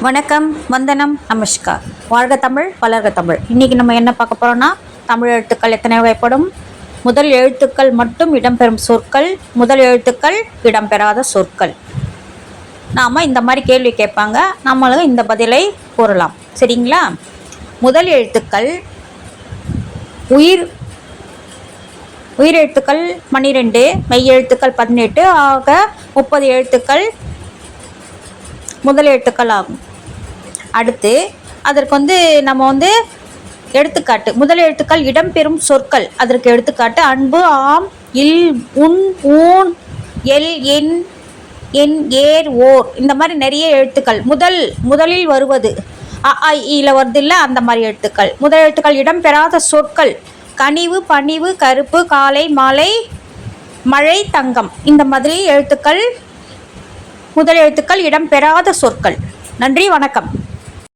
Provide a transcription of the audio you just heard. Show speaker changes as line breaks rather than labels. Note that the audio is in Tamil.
வணக்கம் வந்தனம் நமஸ்கார். வாழ்க தமிழ் வளர்க தமிழ். இன்றைக்கி நம்ம என்ன பார்க்க போகிறோம்னா தமிழ் எழுத்துக்கள் எத்தனை வகைப்படும்? முதல் எழுத்துக்கள் மட்டும் இடம்பெறும் சொற்கள் முதல் எழுத்துக்கள் இடம்பெறாத சொற்கள். நாம் இந்த மாதிரி கேள்வி கேட்பாங்க. நம்மளும் இந்த பதிலை கூறலாம். சரிங்களா? முதல் எழுத்துக்கள் உயிர் உயிர் எழுத்துக்கள் பன்னிரெண்டு மெய் எழுத்துக்கள் பதினெட்டு. ஆக முப்பது எழுத்துக்கள் முதல் எழுத்துக்கள் ஆகும். அடுத்து அதற்கு வந்து நம்ம வந்து எடுத்துக்காட்டு முதல் எழுத்துக்கள் இடம்பெறும் சொற்கள். அதற்கு எடுத்துக்காட்டு அன்பு ஆம் இல் உன் ஊன் எல் என் என் ஏர் ஓர். இந்த மாதிரி நிறைய எழுத்துக்கள். முதல் முதலில் வருவது. அ ஆ வருது இல்லை அந்த மாதிரி எழுத்துக்கள். முதல் எழுத்துக்கள் இடம்பெறாத சொற்கள். கனிவு பணிவு கருப்பு காலை மாலை மழை தங்கம். இந்த மாதிரி எழுத்துக்கள் முதல் எழுத்துக்கள் இடம்பெறாத சொற்கள். நன்றி வணக்கம்.